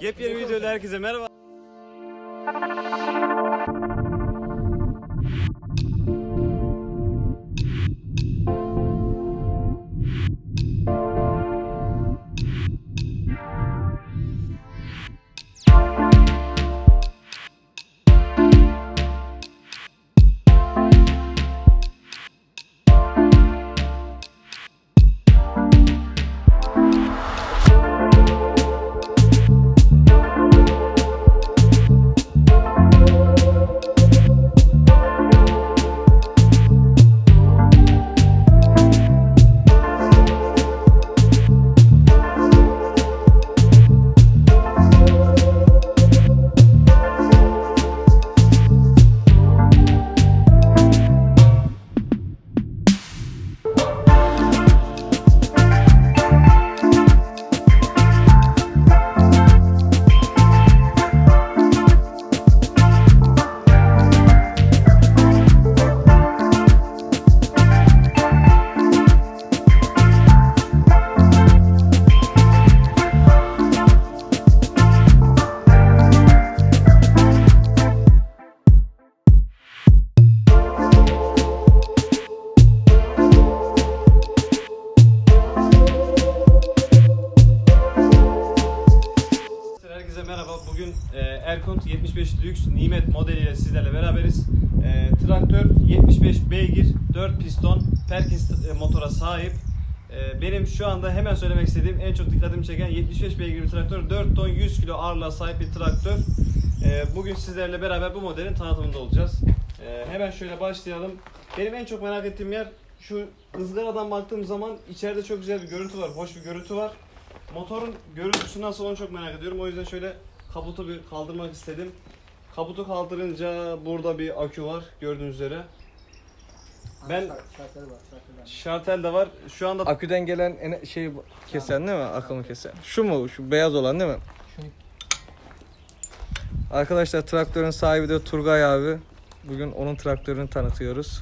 Yepyeni videoda herkese merhaba. Lüks Nimet modeliyle sizlerle beraberiz. E, traktör 75 beygir, 4 piston, Perkins e, motora sahip. E, benim şu anda hemen söylemek istediğim en çok dikkatimi çeken 75 beygir bir traktör, 4 ton 100 kilo ağırlığa sahip bir traktör. E, bugün sizlerle beraber bu modelin tanıtımında olacağız. E, hemen şöyle başlayalım. Benim en çok merak ettiğim yer şu ızgaradan baktığım zaman içeride çok güzel bir görüntü var, hoş bir görüntü var. Motorun görüntüsü nasıl onu çok merak ediyorum. O yüzden şöyle kaputu bir kaldırmak istedim. Kaputu kaldırınca burada bir akü var gördüğünüz üzere. Ben şartel de var. Şu anda Aküden gelen ene- şey kesen değil mi? Akımı kesen. Şu mu? Şu beyaz olan değil mi? Arkadaşlar traktörün sahibi de Turgay abi. Bugün onun traktörünü tanıtıyoruz.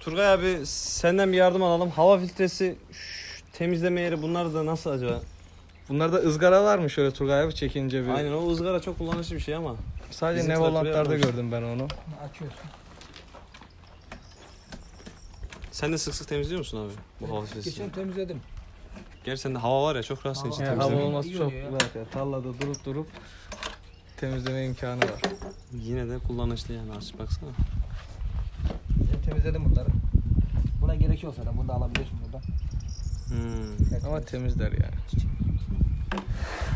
Turgay abi senden bir yardım alalım. Hava filtresi, şş, temizleme yeri bunlar da nasıl acaba? Bunlarda ızgara var mı şöyle Turgay abi çekince bir? Aynen o ızgara çok kullanışlı bir şey ama. Sadece Bizim yapmamış. gördüm ben onu. Açıyorsun. Sen de sık sık temizliyor musun abi bu hava Geçen filtresini? temizledim. Gerçi sende hava var ya çok rahat senin için Hava- Yani hava temizlemek. olması çok ya. ya. Tarlada durup durup temizleme imkanı var. Yine de kullanışlı yani aç baksana. Geçen temizledim bunları. Buna gerekiyor zaten. Bunu da alabiliyorsun buradan. Hmm. Ama temizler yani.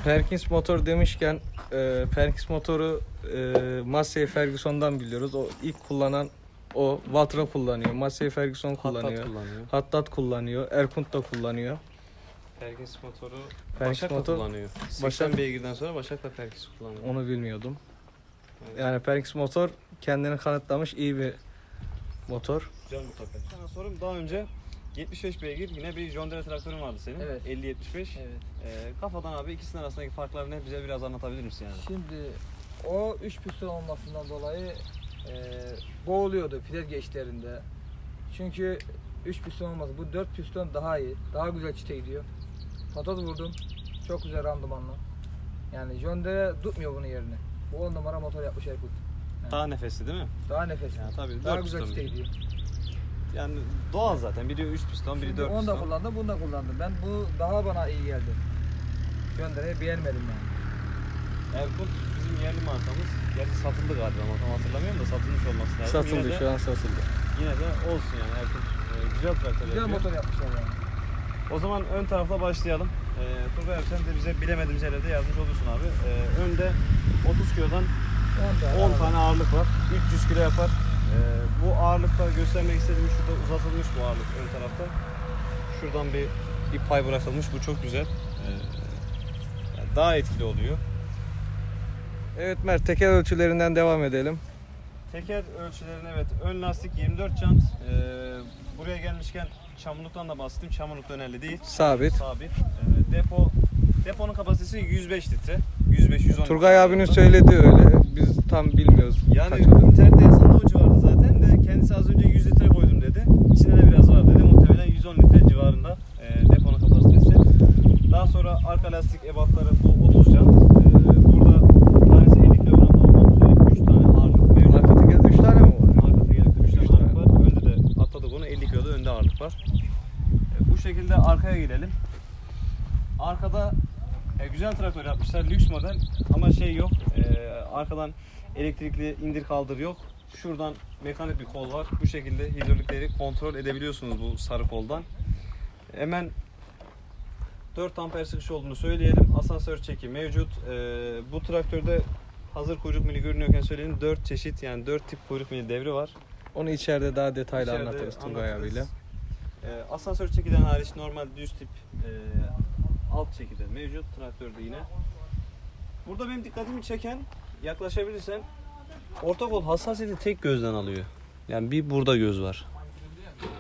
Perkins motor demişken e, Perkins motoru e, Massey Ferguson'dan biliyoruz. O ilk kullanan o Valtra kullanıyor. Massey Ferguson kullanıyor. Hattat kullanıyor. Hattat kullanıyor. Erkunt da kullanıyor. Perkins motoru Perkins Başak da motor kullanıyor. 80 Başak- beygirden sonra Başak da Perkins kullanıyor. onu bilmiyordum. Evet. Yani Perkins motor kendini kanıtlamış iyi bir motor. Güzel mutlaka. Sana sorum daha önce 75 beygir yine bir John Deere traktörün vardı senin. Evet. 50 75. Evet. Ee, kafadan abi ikisinin arasındaki farklar ne bize biraz anlatabilir misin yani? Şimdi o 3 piston olmasından dolayı e, boğuluyordu fidel geçişlerinde. Çünkü 3 piston olmaz. Bu 4 piston daha iyi. Daha güzel çite gidiyor. Patat vurdum. Çok güzel randımanlı. Yani John Deere tutmuyor bunun yerini. Bu 10 numara motor yapmış Erkut. Daha nefesli değil mi? Daha nefesli. Ya tabii daha 4 güzel çite gidiyor. Yani doğal zaten. Biri 3 piston, biri Şimdi 4 onu da piston. kullandım, bunu da kullandım. Ben bu daha bana iyi geldi. John Deere'yi beğenmedim yani. Erkut bizim yerli markamız. Gerçi satıldı galiba ama tam hatırlamıyorum da satılmış olması lazım. Satıldı yine de, şu an satıldı. Yine de olsun yani Erkut. e, güzel traktör Güzel yapıyor. motor yapmışlar yani. O zaman ön tarafla başlayalım. Ee, Turgay abi sen de bize bilemediğimiz yerlerde yardımcı olursun abi. Ee, önde 30 kilodan 10 tane. 10 tane ağırlık var. 300 kilo yapar. Ee, bu ağırlıkta göstermek istediğim şurada uzatılmış bu ağırlık ön tarafta. Şuradan bir ip pay bırakılmış. Bu çok güzel. Ee, yani daha etkili oluyor. Evet Mert teker ölçülerinden devam edelim. Teker ölçülerine evet ön lastik 24 jant. Ee, buraya gelmişken çamurluktan da bahsettim. Çamurluk da önemli değil. Sabit. Sabit. Ee, depo deponun kapasitesi 105 litre. 105 110. Turgay abinin söylediği öyle. Biz tam bilmiyoruz. Yani kaç internette yazan da o civarda zaten de kendisi az önce 100 litre koydum dedi. İçinde de biraz var dedi. Muhtemelen 110 litre civarında e, deponun kapasitesi. Daha sonra arka lastik ebatları bu 30 can. Ee, burada tanesi 50 kilogramda olmak üzere 3 tane ağırlık mevcut. Arka tekerde 3 tane mi var? Arka tekerlekte 3 Üç tane tane. ağırlık var. Önde de atladık onu 50 kiloda önde ağırlık var. Ee, bu şekilde arkaya gidelim. Arkada e, güzel traktör yapmışlar. Lüks model ama şey yok. e, arkadan elektrikli indir kaldır yok. Şuradan mekanik bir kol var. Bu şekilde hidrolikleri kontrol edebiliyorsunuz bu sarı koldan. Hemen 4 amper çıkış olduğunu söyleyelim. Asansör çeki mevcut. E, bu traktörde hazır kuyruk mili görünüyorken söyleyelim 4 çeşit yani 4 tip kuyruk mili devri var. Onu içeride daha detaylı İçeride anlatırız anlatırız. abiyle. Ee, asansör çekiden hariç normal düz tip e, alt çekide mevcut traktörde yine. Burada benim dikkatimi çeken yaklaşabilirsen orta kol hassasiyeti tek gözden alıyor. Yani bir burada göz var.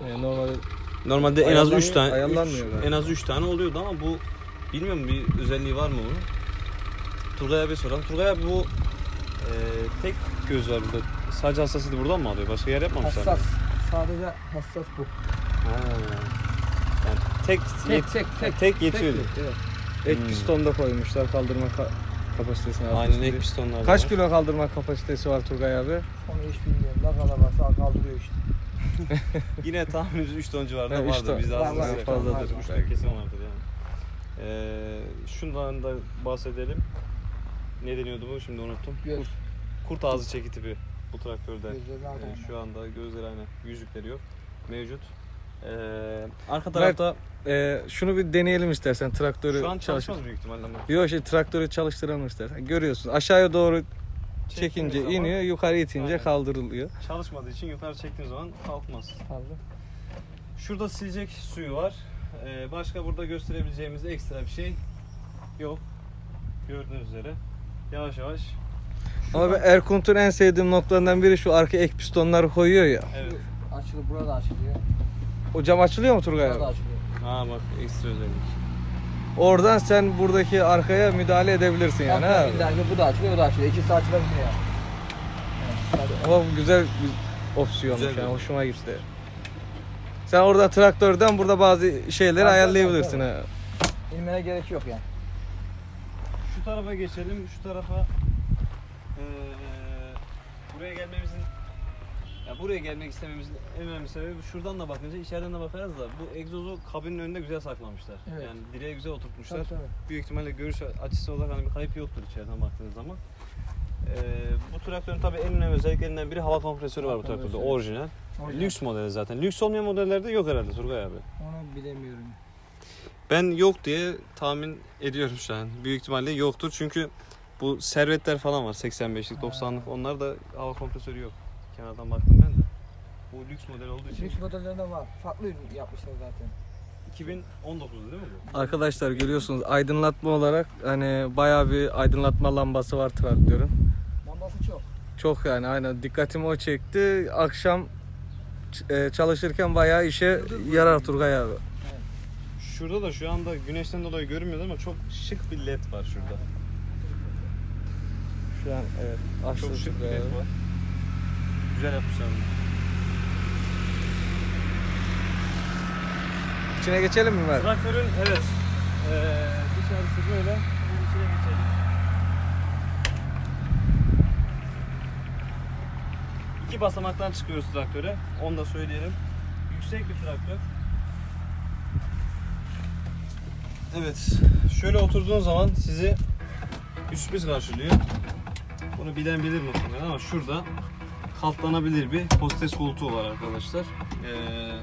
Ee, normalde Normalde en az 3 Ayarlanmıyor- tane üç- en az 3 tane oluyordu ama bu bilmiyorum bir özelliği var mı bunun? Turgay abi soralım. Turgay abi bu e, tek göz var burada. Sadece hassasiyeti buradan mı alıyor? Başka yer yapmamışlar. mı? Hassas. Sadece hassas bu. Ha. Yani tek Tek yet- tek tek. tek yetiyor. Tek, evet. ek Hmm. piston da koymuşlar kaldırma ka- kapasitesini Aynen ek pistonlar. Kaç var. kilo kaldırma kapasitesi var Turgay abi? Onu hiç bilmiyorum. Ne kadar varsa kaldırıyor işte. Yine tahminimiz 3 ton civarında Ha, üç vardır. ton. Biz de Var, az var, fazladır. fazladır. 3 ton kesin vardır yani. Ee, şundan da bahsedelim. Ne deniyordu bu şimdi unuttum. Göz. Kurt, kurt ağzı çeki tipi bu traktörde. Gözleri Ee, şu anda gözleri aynı. Yüzükleri yok. Mevcut. Ee, arka tarafta Ee, şunu bir deneyelim istersen traktörü şu an çalıştır. çalışmaz büyük ihtimalle ama. Yok şey traktörü çalıştıralım istersen. Görüyorsun aşağıya doğru çekince zaman iniyor, yukarı itince Aynen. kaldırılıyor. Çalışmadığı için yukarı çektiğim zaman kalkmaz. Kaldı. Şurada silecek suyu var. Ee, başka burada gösterebileceğimiz ekstra bir şey yok. Gördüğünüz üzere. Yavaş yavaş. Ama Şuradan- ben Erkunt'un en sevdiğim noktalarından biri şu arka ek pistonları koyuyor ya. Evet. Açılıyor. Burada açılıyor. O cam açılıyor mu Turgay abi? açılıyor. Aa bak ekstra özellik. Oradan sen buradaki arkaya müdahale edebilirsin yani ha. Ki bu da açılıyor, o da açılıyor. İkisi açılabilir yani. Evet, sadece- Ama bu güzel bir opsiyonmuş Güzel bir yani hoşuma gitti. Sen orada traktörden burada bazı şeyleri Tabii, ayarlayabilirsin tabii, ha. İnmene gerek yok yani. Şu tarafa geçelim. Şu tarafa eee, buraya gelmemizin ya buraya gelmek istememizin en önemli sebebi şuradan da bakınca içeriden de bakarız da bu egzozu kabinin önünde güzel saklamışlar. Evet. Yani direğe güzel oturtmuşlar. Tabii, tabii. Büyük ihtimalle görüş açısı olarak hani bir kayıp yoktur içeriden baktığınız zaman. Eee, bu traktörün tabii en önemli özelliklerinden biri hava kompresörü var bu traktörde. Orijinal. Orijinal. Lüks modeli zaten. Lüks olmayan modellerde yok herhalde Turgay abi. Onu bilemiyorum. Ben yok diye tahmin ediyorum şu an. Büyük ihtimalle yoktur çünkü bu servetler falan var 85'lik 90'lık onlar da hava kompresörü yok. Kenardan baktım ben de. Bu lüks model olduğu için. Lüks modellerinde var. Farklı ürün yapmışlar zaten. 2019'du değil mi bu? Arkadaşlar görüyorsunuz aydınlatma olarak hani bayağı bir aydınlatma lambası var traktörün. Lambası çok. Çok yani aynen dikkatimi o çekti. Akşam e, çalışırken bayağı işe yarar Turgay abi. Şurada da şu anda güneşten dolayı görünmüyor ama çok şık bir led var şurada. Şu an evet Çok şık bir led var. Güzel yapmışlar bunu. İçine geçelim mi Mert? Traktörün evet eee dışarısı böyle. Bunun içine geçelim. İki basamaktan çıkıyoruz traktöre. Onu da söyleyelim. Yüksek bir traktör. Evet. Şöyle oturduğun zaman sizi sürpriz karşılıyor. Bunu bilen bilir muhtemelen ama şurada katlanabilir bir hostes koltuğu var arkadaşlar. Ee,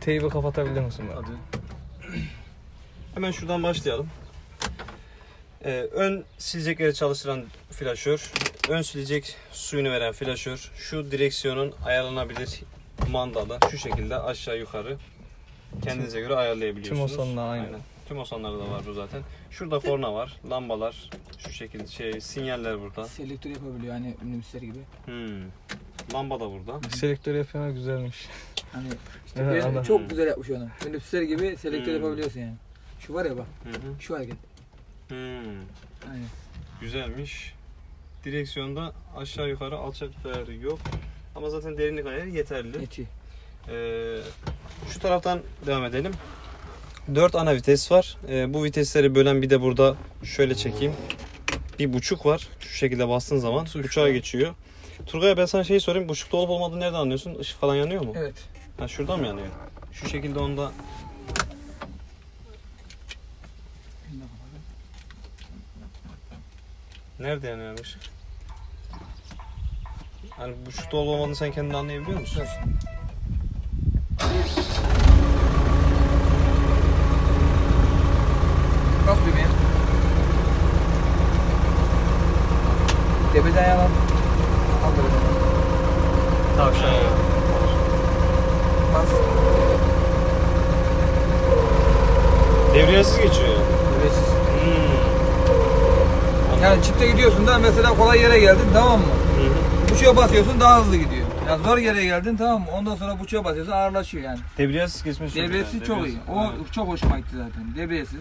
Teybi kapatabilir misin? Mert? Hadi. Hemen şuradan başlayalım. Ee, ön silecekleri çalıştıran flaşör, ön silecek suyunu veren flaşör, şu direksiyonun ayarlanabilir mandalı şu şekilde aşağı yukarı kendinize göre ayarlayabiliyorsunuz. Tüm Osan'la aynı. Tüm Osan'larda da var bu zaten. Şurada korna var, lambalar, şu şekilde şey sinyaller burada. Selektör yapabiliyor hani minibüsler gibi. Hmm. Lamba da burada. Selektör yapana güzelmiş. Hani işte Evet, bir- anladım. çok güzel yapmış onu. Minibüsler gibi selektör Hmm. yapabiliyorsun yani. Şu var ya bak, Hı hı. şu hareket. Hmm. Aynen. Güzelmiş. Direksiyonda aşağı yukarı alçak ayarı yok. Ama zaten derinlik ayarı yeterli. Yetiyor. Ee, şu taraftan devam edelim. 4 ana vites var. Ee, bu vitesleri bölen bir de burada şöyle çekeyim. Bir buçuk var. Şu şekilde bastığın zaman Tuş buçuğa geçiyor. Turgay ben sana şey sorayım. Buçukta olup olmadığını nereden anlıyorsun? Işık falan yanıyor mu? Evet. Ha şuradan mı yanıyor? Şu şekilde onda Nerede yanıyor ışık? Hani buçukta olup olmadığını sen kendin anlayabiliyor musun? Dur. Bas düğmeye. Tepeden yalan. Al böyle. Tavşan. Bas. Devriyesiz geçiyor yani. Üretsiz. Hmm. Yani çifte gidiyorsun da mesela kolay yere geldin tamam mı? Hı hı. Buçuğa basıyorsun daha hızlı gidiyor. Ya zor yere geldin tamam mı? Ondan sonra buçuğa basıyorsun ağırlaşıyor yani. Debriyajsız çok Debriyesiz güzel. çok iyi. Debriyajsız. O Aynen. çok hoşuma gitti zaten. Debriyesiz.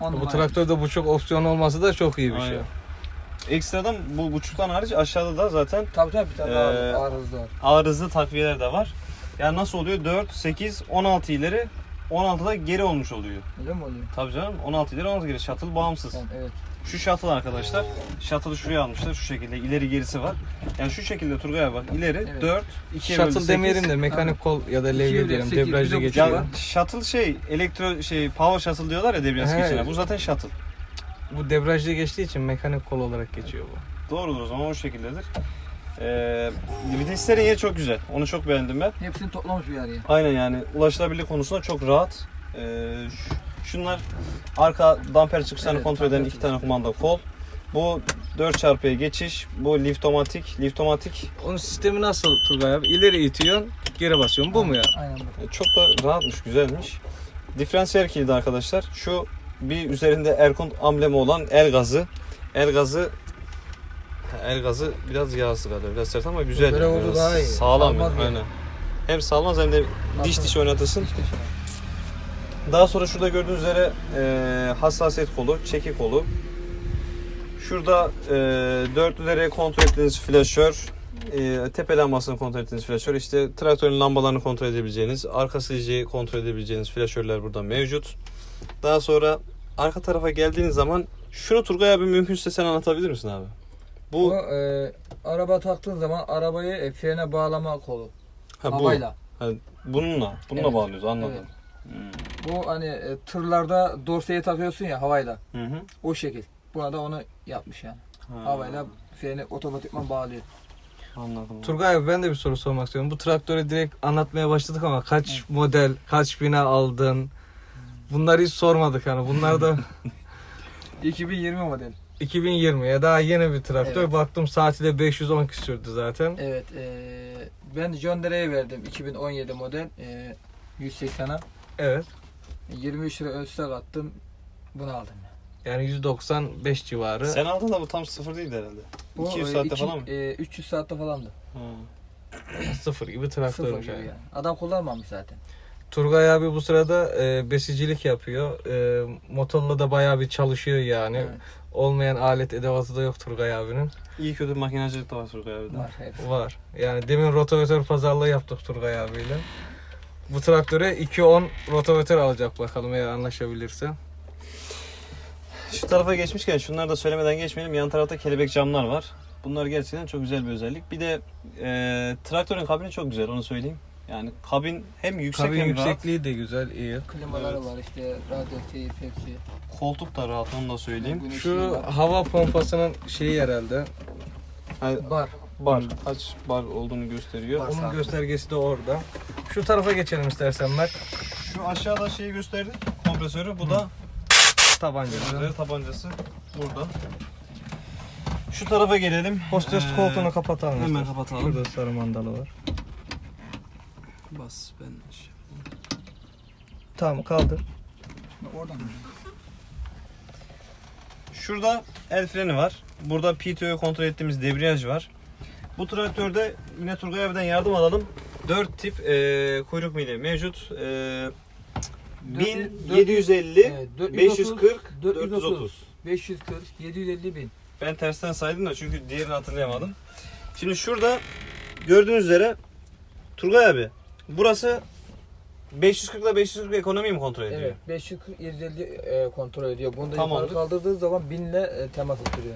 On Bu traktörde bu çok opsiyon olması da çok iyi bir şey. Aynen. Ekstradan bu buçuktan hariç aşağıda da zaten Tabii tabii bir tane Ee, ağır, ağır hızlı var. ağır hızlı takviyeler de var. Yani nasıl oluyor? 4, 8, 16 ileri 16'da geri olmuş oluyor. Öyle mi oluyor? Tabii canım 16 ileri 16 geri shuttle bağımsız. Tamam, evet. Şu shuttle arkadaşlar. Shuttle'ı şuraya almışlar şu şekilde ileri gerisi var. Yani şu şekilde Turgay abi bak ileri Evet. 4, 2'ye böldü Shuttle 8. demeyelim de mekanik kol ya da levye diyelim sekiz, bir debriyajda de geçiyor. Ya shuttle şey elektro şey power shuttle diyorlar ya debriyaj He. geçene. Bu zaten shuttle. Bu debriyajda geçtiği için mekanik kol olarak geçiyor bu. Doğrudur o zaman o şekildedir. Ee, viteslerin yeri çok güzel. Onu çok beğendim ben. Hepsini toplamış bir araya. Aynen yani ulaşılabilirlik konusunda çok rahat. Ee, ş- şunlar arka damper çıkışlarını Evet, kontrol eden iki tane kumanda kol. Bu 4x'ye geçiş, bu liftomatik. Liftomatik Onun sistemi nasıl Turgay abi? İleri itiyorsun, geri basıyorsun. Bu mu ya? Aynen bu. e, çok da rahatmış, güzelmiş. Diferansiyel kilidi arkadaşlar. Şu bir üzerinde Erkont amblemi olan el gazı. El gazı El gazı biraz yağsız galiba, biraz sert ama güzel. Böyle oldu daha iyi. Sağlam Salmaz yani. Aynen. Hem salmaz hem de diş diş oynatırsın. İşte şey. Daha sonra şurada gördüğünüz üzere e, hassasiyet kolu, çeki kolu. Şurada e, dörtlüleri kontrol ettiğiniz flaşör, e, tepe lambasını kontrol ettiğiniz flaşör, işte traktörün lambalarını kontrol edebileceğiniz, arka sileceği kontrol edebileceğiniz flaşörler burada mevcut. Daha sonra arka tarafa geldiğiniz zaman şunu Turgay abi mümkünse sen anlatabilir misin abi? Bu Bu e, araba taktığın zaman arabayı e, frene bağlama kolu. ha, bu. Havayla. Ha, bununla, bununla Evet. bağlıyoruz anladım. Evet. Bu hani e, tırlarda dorseye takıyorsun ya havayla. Hı hı. O şekil. Buna da onu yapmış yani. Ha, Havayla freni otomatikman bağlıyor. Anladım. Turgay abi ben de bir soru sormak istiyorum. Bu traktörü direkt anlatmaya başladık ama kaç model, kaç bine aldın? Bunları hiç sormadık hani. Bunlar da 2020 model. 2020 ya daha yeni bir traktör. Evet. Baktım saati de 510 küsürdü zaten. Evet. e, ben John Deere'ye verdim 2017 model. E, 180'a. Evet. 23 lira ölçüde kattım. Bunu aldım. Yani 195 civarı. Sen aldın da bu tam sıfır değildi herhalde. Bu 200 e, saatte iki- falan mı? e, 300 saatte falandı. Ha. Sıfır gibi Sıfır traktörmüş gibi yani. yani. Adam kullanmamış zaten. Turgay abi bu sırada e, besicilik yapıyor. E, motorla da bayağı bir çalışıyor yani. Evet. Olmayan alet edevatı da yok Turgay abinin. İyi kötü makinacılık da var Turgay abi. Var hepsi. Var. Yani demin rotavatör pazarlığı yaptık Turgay abiyle. Bu traktöre 2.10 rotavatör alacak bakalım eğer anlaşabilirse. Şu tarafa geçmişken şunları da söylemeden geçmeyelim. Yan tarafta kelebek camlar var. Bunlar gerçekten çok güzel bir özellik. Bir de e, traktörün kabini çok güzel onu söyleyeyim. Yani kabin hem yüksek Kabin hem yüksekliği de güzel, iyi. Klimaları Evet. var işte radyo, teyip hepsi. rahat. Koltuk da rahat onu da söyleyeyim. Şu var. hava pompasının şeyi herhalde. Ha, bar. Bar. Kaç bar olduğunu gösteriyor. Bar. Onun sağ. göstergesi de orada. Şu tarafa geçelim istersen Mert. Şu aşağıda şeyi gösterdik. Kompresörü. Bu da Tabanca. kompresörü tabancası. Burada. Şu tarafa gelelim. Hostes Ee, koltuğunu kapatalım. hemen istersen. kapatalım. Şurada sarı mandalı var. Bas ben. Tamam kaldır. Oradan. Şurada el freni var. Burada PTO'yu kontrol ettiğimiz debriyaj var. Bu traktörde yine Turgay abiden yardım alalım. 4 tip e, kuyruk mili mevcut. E, 1750, Evet, 540, 430, 430. 540, 750 bin. Ben tersten saydım da çünkü diğerini hatırlayamadım. Şimdi şurada gördüğünüz üzere Turgay abi burası 540 ile 540 ekonomiyi mi kontrol ediyor? Evet 540 750 e, kontrol ediyor. Bunu da Tamamdır. yukarı kaldırdığı zaman 1000 ile e, temas ettiriyor.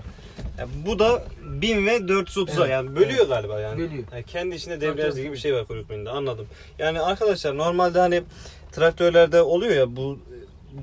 Yani bu da 1000 ve 430'a Evet, yani bölüyor galiba yani. Bölüyor. Yani kendi içinde debriyaj gibi bir şey var kuyruk milinde anladım. Yani arkadaşlar normalde hani traktörlerde oluyor ya bu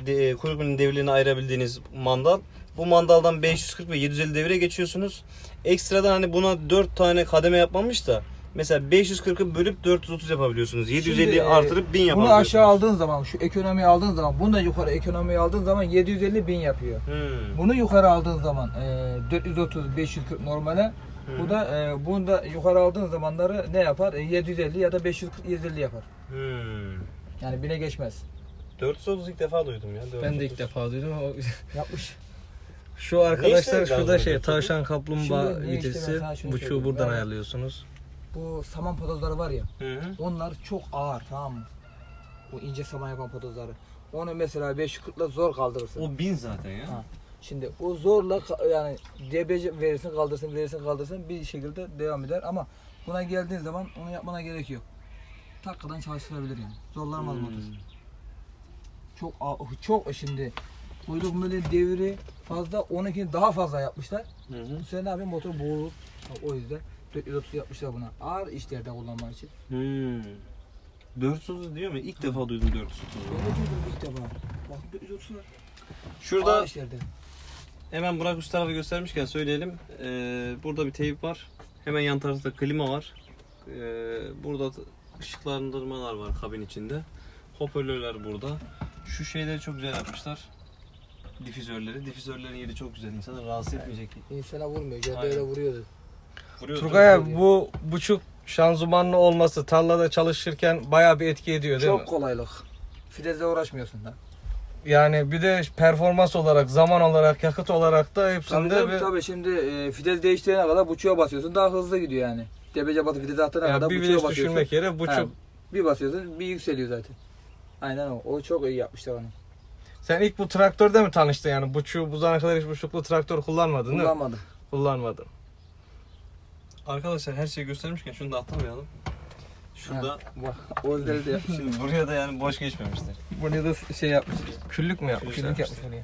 de, kuyruk milinin devirlerini ayırabildiğiniz mandal. Bu mandaldan 540 ve 750 devire geçiyorsunuz. Ekstradan hani buna 4 tane kademe yapmamış da mesela 540'ı bölüp 430 yapabiliyorsunuz. 750'yi Şimdi, e, artırıp 1000 Bunu yapabiliyorsunuz. aşağı aldığın zaman şu ekonomiyi aldığın zaman bunu da yukarı ekonomiyi aldığın zaman 750 bin yapıyor. Hmm. Bunu yukarı aldığın zaman e, 430 540 normale bu da e, bunu da yukarı aldığın zamanları ne yapar? E, 750 ya da 540 750 yapar. Hmm. Yani bine geçmez. 430 ilk defa duydum ya. Ben de ilk 430. defa duydum Yapmış. şu arkadaşlar şurada şey tavşan kaplumbağa vitesi. Buçuğu söyleyeyim. buradan Yani- ayarlıyorsunuz. Bu saman patozları var ya. Hı hı. Onlar çok ağır tamam mı? Bu ince saman yapan patozları. Onu mesela 540 ile zor kaldırırsın. O 1000 zaten ya. Ha. Şimdi o zorla ka- yani DBC verirsin kaldırsın verirsin kaldırsın bir şekilde devam eder ama buna geldiğin zaman onu yapmana gerek yok. Takkadan çalıştırabilir yani. Zorlanmaz motor. Hmm. Çok a- çok şimdi kuyruk milli devri fazla 12'ni daha fazla yapmışlar. Hı hı. Bu sene ne yapayım motor boğulur. O yüzden 430 yapmışlar buna. Ağır işlerde kullanmak için. Hmm. 430 diyor mu? İlk defa duydum 430. Öyle duydum ilk defa. Bak 430 var. Şurada Ağır işlerde. hemen Burak Usta tarafı göstermişken söyleyelim. Ee, burada bir teyip var. Hemen yan tarafta klima var. Ee, burada da ışıklandırmalar var kabin içinde. Hoparlörler burada. Şu şeyleri çok güzel yapmışlar. Difüzörleri. Difüzörlerin yeri çok güzel. İnsanı rahatsız etmeyecek. İnsana vurmuyor. Caddeyle Aynen. vuruyordu. Vuruyor. Turgay abi bu buçuk şanzımanlı olması tarlada çalışırken bayağı bir etki ediyor değil Çok mi? kolaylık. Fidezle uğraşmıyorsun da. Yani bir de performans olarak, zaman olarak, yakıt olarak da Tabii hepsinde tabii, bir, tabii şimdi e, fidez değiştirene kadar buçuğa basıyorsun daha hızlı gidiyor yani. Debece batı fidez attığına yani kadar bir buçuğa vites basıyorsun. düşürmek yere buçuk. Ha, bir basıyorsun bir yükseliyor zaten. Aynen o. O çok iyi yapmışlar onu. Sen ilk bu traktörde mi tanıştın yani? Buçuğu bu zamana kadar hiç buçuklu traktör kullanmadın değil mi? Kullanmadım. Kullanmadın. Arkadaşlar her şeyi göstermişken şunu da atlamayalım. Şurada bak o özelliği de yapmış. şimdi buraya da yani boş geçmemişler. Buraya da şey yapmış. Küllük mü yapmışlar? Küllük yapmış oraya.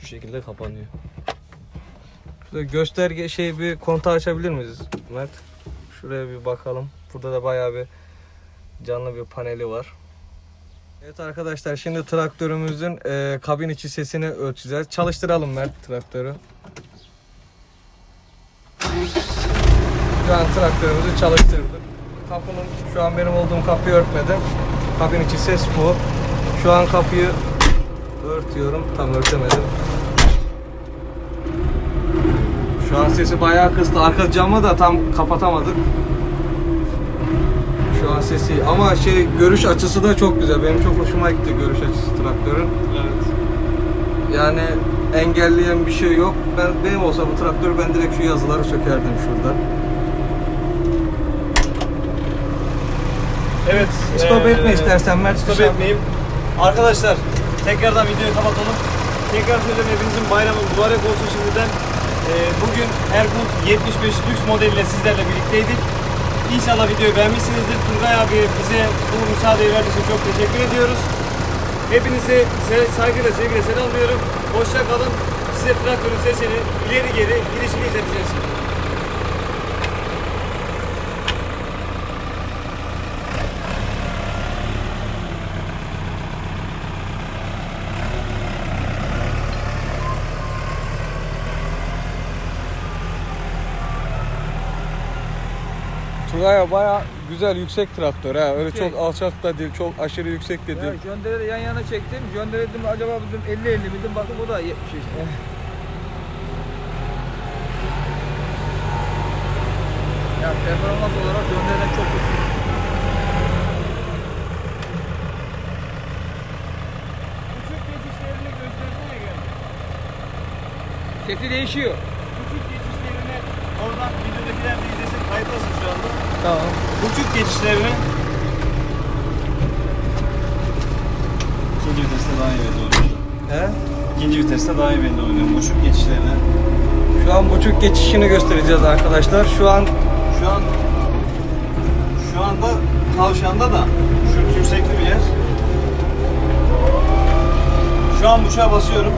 Şu şekilde kapanıyor. Şurada gösterge şey bir kontağı açabilir miyiz Mert? Şuraya bir bakalım. Burada da bayağı bir canlı bir paneli var. Evet arkadaşlar şimdi traktörümüzün e, kabin içi sesini ölçeceğiz. Çalıştıralım Mert traktörü. Şu an traktörümüzü çalıştırdık. Kapının şu an benim olduğum kapıyı örtmedim. Kabin içi ses bu. Şu an kapıyı örtüyorum. Tam örtemedim. Şu an sesi bayağı kıstı. Arka camı da tam kapatamadık. Şu an sesi ama şey görüş açısı da çok güzel. Benim çok hoşuma gitti görüş açısı traktörün. Evet. Yani engelleyen bir şey yok. Ben benim olsa bu traktör ben direkt şu yazıları sökerdim şurada. Evet. Stop eee, etme istersen Mert. Stop an- etmeyeyim. Arkadaşlar tekrardan videoyu kapatalım. Tekrar söyleyeyim hepinizin bayramı mübarek olsun şimdiden. Eee, bugün Erkut 75 lüks modeliyle sizlerle birlikteydik. İnşallah videoyu beğenmişsinizdir. Turgay abi bize bu müsaadeyi verdiği için çok teşekkür ediyoruz. Hepinizi saygıyla sevgiyle selamlıyorum. Hoşça kalın. Size traktörün sesini ileri geri girişini izleteceğiz. Tugay'a baya güzel yüksek traktör ha. Öyle Yüksek. çok alçak da değil, çok aşırı yüksek de Ya değil. Jönder'i yan yana çektim. Jönder dedim acaba dedim 50 50 bildim bakın o da 70 işte. ya performans olarak Jönder'den çok üstün. Küçük geçişlerini göstersene gel. Sesi değişiyor. Buçuk geçişlerini oradan videodakiler de izlesin kayıtlasın şu anda. Tamam. Buçuk geçişlerini İkinci viteste daha iyi belli oluyor. He? İkinci viteste daha iyi belli oluyor. Buçuk geçişlerini. Şu an buçuk geçişini göstereceğiz arkadaşlar. Şu an Şu an şu anda kavşağında da şu tümsekli bir yer. Şu an bıçağa basıyorum.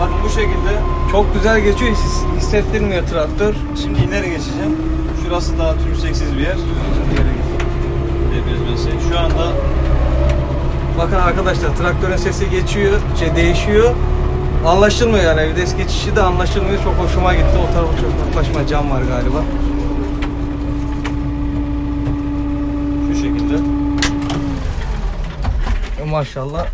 Bakın bu şekilde. Çok güzel geçiyor hiç hissettirmiyor traktör. Şimdi ileri geçeceğim. Şurası daha tümseksiz bir yer. Debriyaj Şu anda Bakın arkadaşlar traktörün sesi geçiyor, şey değişiyor. Anlaşılmıyor yani vites geçişi de anlaşılmıyor. Çok hoşuma gitti. O tarafa çok yaklaşma cam var galiba. şu şekilde. E, maşallah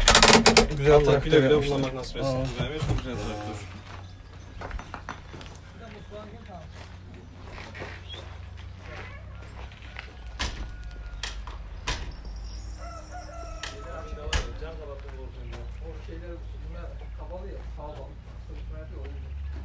güzel Allah traktör güle güle yapmışlar. kullanmak nasip etsin. Aa. Çok güzel traktör.